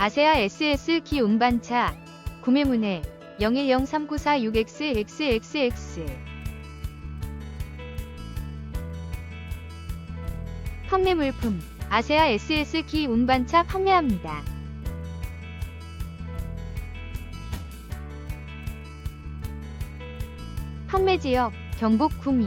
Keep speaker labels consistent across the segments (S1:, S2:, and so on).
S1: 아세아 SS 기 운반차 구매 문의 01039466XXXX 판매 물품 아세아 SS 기 운반차 판매합니다. 판매 지역 경북 구미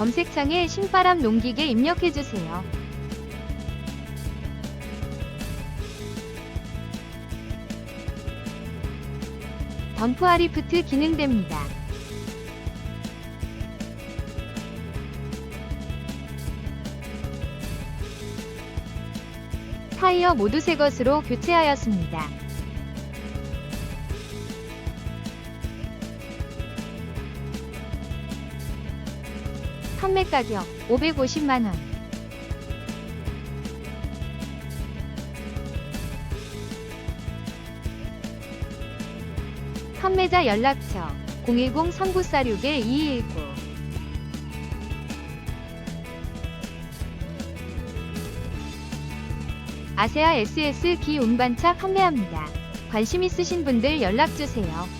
S1: 검색창에 신바람 농기계 입력해주세요. 덤프 아리프트 기능됩니다. 타이어 모두 새 것으로 교체하였습니다. 판매 가격 550만원. 판매자 연락처 010-3946-2219 아세아 SS 기 운반차 판매합니다. 관심 있으신 분들 연락주세요.